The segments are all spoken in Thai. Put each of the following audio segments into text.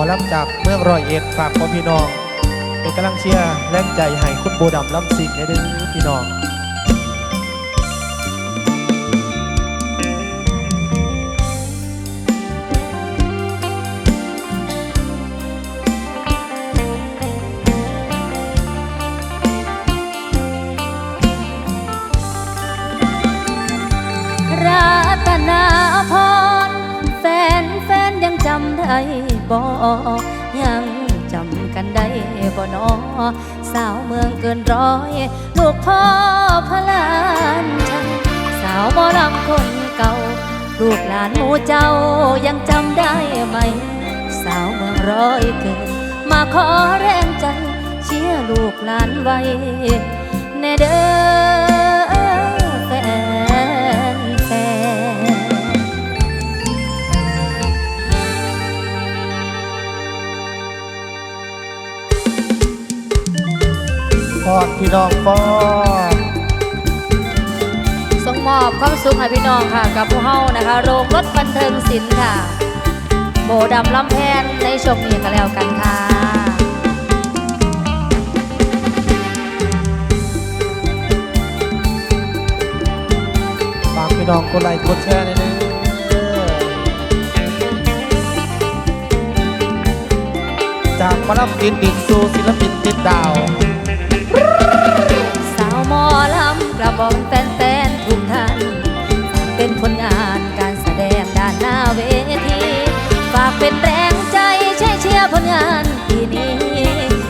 อลำจากเมืองร้อยเอ็ดฝากพ่อพี่น้องเป็นกำลังเชียร์แรงใจให้คุณโบดำลำสิงในเด้อพี่น้อง บ่นอสาวเมืองเกินร้อย ลูกพ่อพลานชัยสาวมอลำคนเก่า ลูกหลานหมูเจ้ายังจำได้ไหม สาวเมืองร้อยเกิน มาขอแรงใจ เชียร์ลูกหลานไว้ แน่เด้อ ฟอดพี่น้องฟอส่งมอบความสุขให้พี่น้องค่ะ กับพวกเฮานะคะ โรงรถบันเทิงศิลป์ค่ะ โบดำลำแพนในชมนี้กันแล้วกันค่ะฝากพี่น้องกดไลค์กดแชร์ในเด้อจากหมาลำติดดินสู่ศิลปินติดดาว บอกแฟนๆทุกท่าน เป็นผลงานการแสดงด้านหน้าเวที ฝากเป็นแรงใจช่วยเชียร์ผลงานปีนี้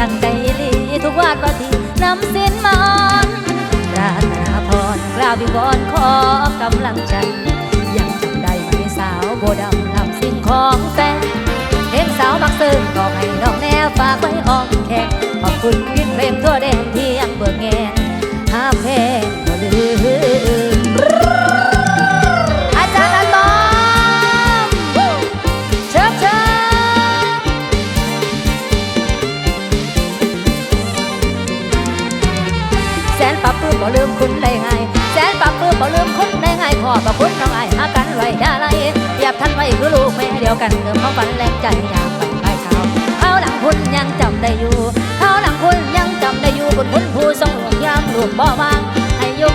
ตั้งใจลีทุกวาดวาที่นำสินมาอนราตนาพรกราบวิงวอนขอกำลังใจ ยังจำได้ไหมสาวโบดำลำสิ่งของแฟนเพลงสาวมักซึ้งก็ให้น้องแนวฝากไว้ออมแขกขอบคุณพินเพลงทั่วแดนที่ยังเบิกแงนหาเพลง อาจารย์อันบอมเชิญเชิญแสนปรับปรื้มบ่ลืมคุณได้ไงแสนปรับปรื้มบ่ลืมคุณได้ไงขอบพระคุณน้องไอ้หากันไว้ยาไรเปรียบท่านไว้คือลูกแม่เดียวกันเดิมเขาฝันแรงใจอยากไปไปเขาเขาหลังคุณยังจำได้อยู่เขาหลังคุณยังจำได้อยู่บุญคุณผู้ทรงห่วงยามลูกบ่วาง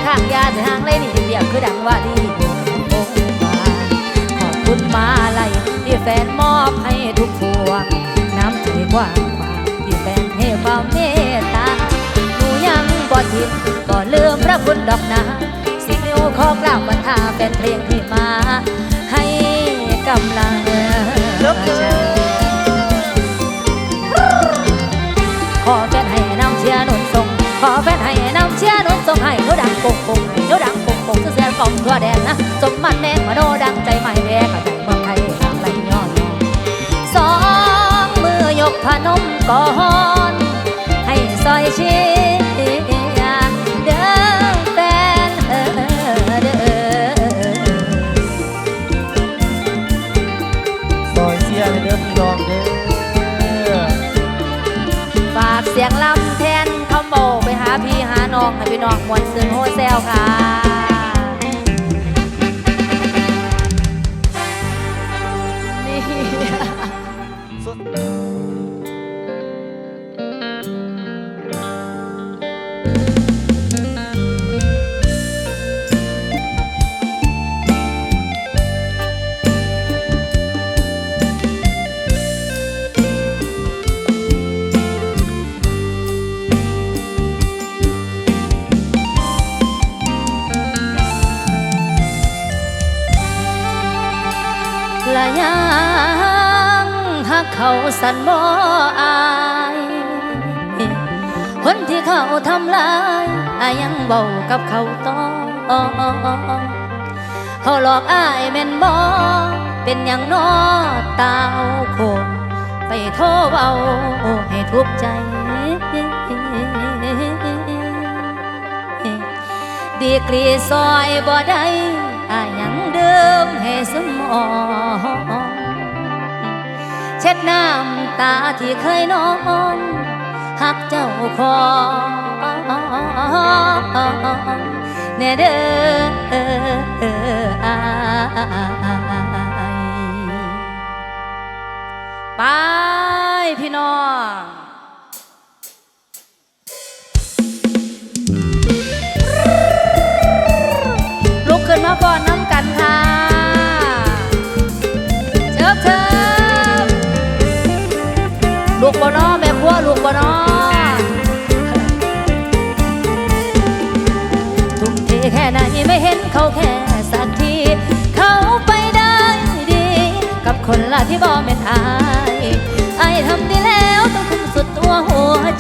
ให้อยู่ข้างยาจะห่างเลยนี่เปรียบคือดังว่าดีโอ้มาขอบคุณมาลัยที่แฟนมอบให้ทุกพวงน้ำใจกว้างขวางที่แฟนให้ความเมตตาหนูยังบ่ทิมก็ลืมพระคุณดอกนาสิบนิ้วขอกล่าวบรรทาเป็นเพลงที่มา มันแม่นมโนดังใจไม่แพ้กับใจเมืองไทยทางไรย้อนย้อนสองมือยกพนมก่อนให้ซอยเชียเด้อแฟนเออเด้อซอยเสียเด้อพี่น้องเด้อฝากเสียงลำแทนคำโบไปหาพี่หาน้องให้พี่น้องมวนซึนโฮเซลค่ะ สันบ่อายคนที่เขาทำลายอายังเบากับเขาต่อเขาหลอกอายแม่นบ่เป็นอย่างน้อตาวโคงไปโทษเบาให้ทุกข์ใจดีกรีซอยบ่ได้อายังเดิมให้สมอง เช็ดน้ำตาที่เคยนอนหักเจ้าของแน่เด้อไปพี่น้อง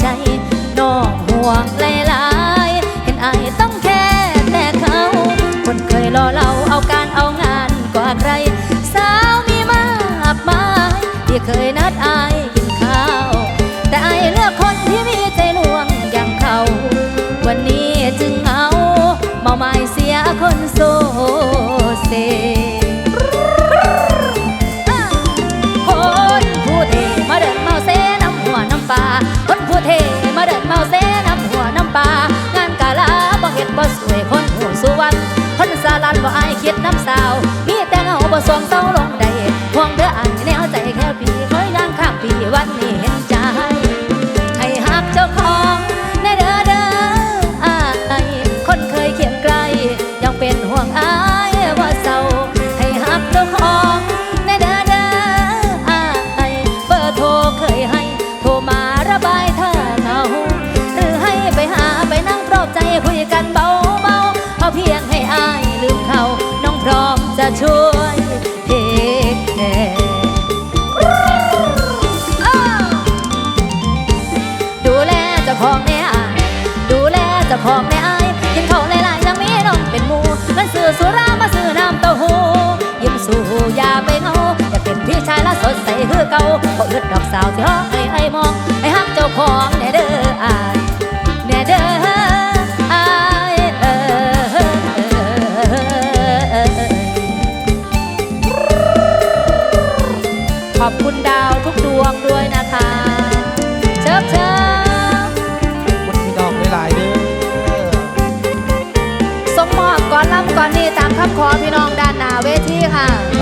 ใจน้องห่วงแล้ จะช่วยเทแคดูแลจะของแม่อายดูแลจะของแม่อายกินข้าวหลายๆจะมีน้องเป็นหมูมันซื้อสุรามาซื้อน้ำเต้าหู้ยิ้มสู่อย่าไปเงาอย่าเป็นพี่ชายละสดใสเฮือเก่าบ่อึดดอกสาวที่ฮองไอ้ไอ้มองไอ้ฮักเจ้าของ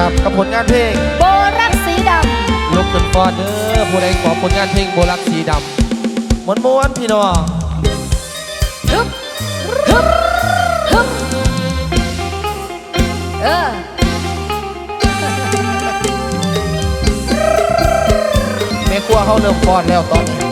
ครับกับผลงานเพลงโบรักสีดำลุกขึ้นฟอนเด้อผู้ใดขอผลงานเพลงโบรักสีดำมวนมวนพี่น้องฮึบฮึบฮึบเออแม่ครัวเขาเริ่มฟอดแล้วตอนนี้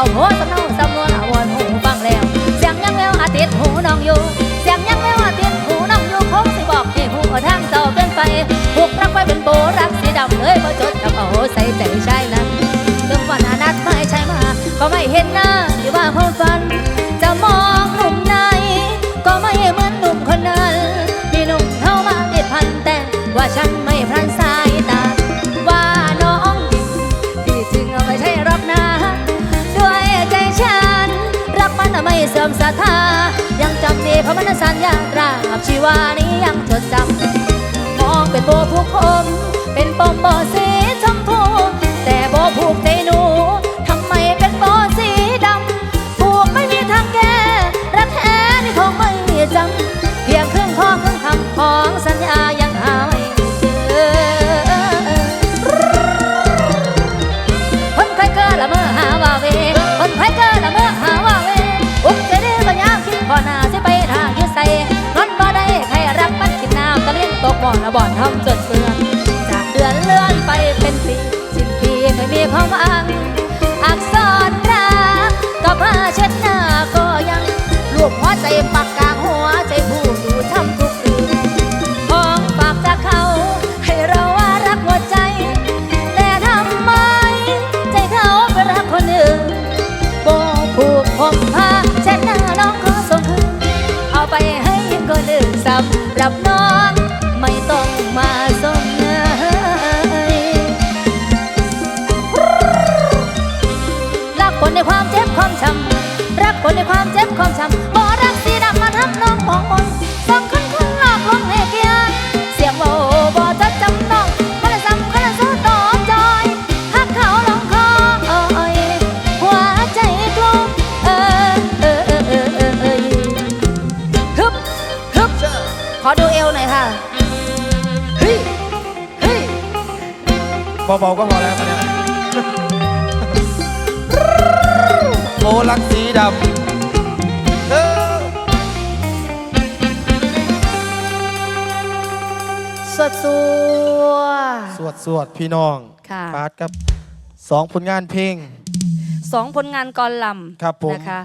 เอาหัวสำเนาสำนวนอาวรหูฟังแล้วเสียงยังแววอาทิตย์หูน้องอยู่เสียงยังแววอาทิตย์หูน้องอยู่คงสิบอกให้หูทางต่อเป็นไปผูกรักไว้เป็นโบรักสีดำเลยพอจดกับโอ้ใส่ใจใช่นั้นถึงวันอนัดไม่ใช่มา ก็ไม่เห็นหน้าอยู่ว่าคนามฝัน จะมองหนุ่มไหนก็ไม่เหมือนหนุ่มคนนั้นมีหนุ่มเท่ามาเด็ดพันแต่ว่าฉัน เพระมันนั้นสัญญาตราบชีวา บ่อนทำจดเปลืองจากเดือนเลื่อนไปเป็นปีสิบปีไม่มีความหา เบาๆก็พอแล้วเนี่ยโอลักสีดำสวดสวด สวดสวดพี่น้องค่ะ ปาร์ตครับสองผลงานเพลง สองผลงานกรลำครับผม นะคะ